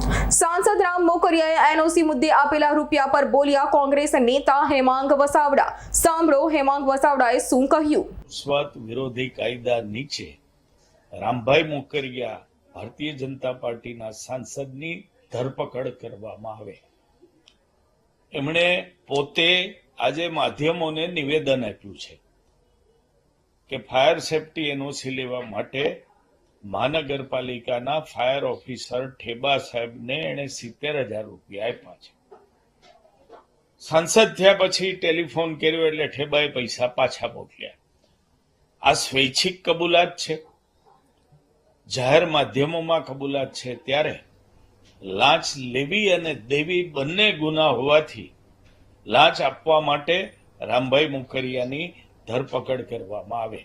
સાંસદ રામ મોકરિયાએ એનઓસી મુદ્દે આપેલા રૂપિયા પર બોલ્યા કોંગ્રેસ નેતા હેમાંગ વસાવડા. સાંભળો, હેમાંગ વસાવડાએ શું કહ્યું? સ્વાત વિરોધી કાયદા નીચે રામભાઈ મોકરિયા ભારતીય જનતા પાર્ટીના સાંસદની ધરપકડ કરવામાં આવે. એમણે પોતે આજે માધ્યમોને નિવેદન આપ્યું છે કે ફાયર સેફટી એનઓસી લેવા માટે મહાનગરપાલિકાના ફાયર ઓફિસર ઠેબા સાહેબને એણે સિત્તેર હજાર રૂપિયા આપ્યા છે. સાંસદ થયા પછી ટેલિફોન કર્યો એટલે ઠેબાએ પૈસા પાછા મોકલ્યા. આ સ્વૈચ્છિક કબૂલાત છે. જાહેર માધ્યમોમાં કબૂલાત છે. ત્યારે લાંચ લેવી અને દેવી બંને ગુના હોવાથી લાંચ આપવા માટે રામભાઈ મુખરિયાની ધરપકડ કરવામાં આવે.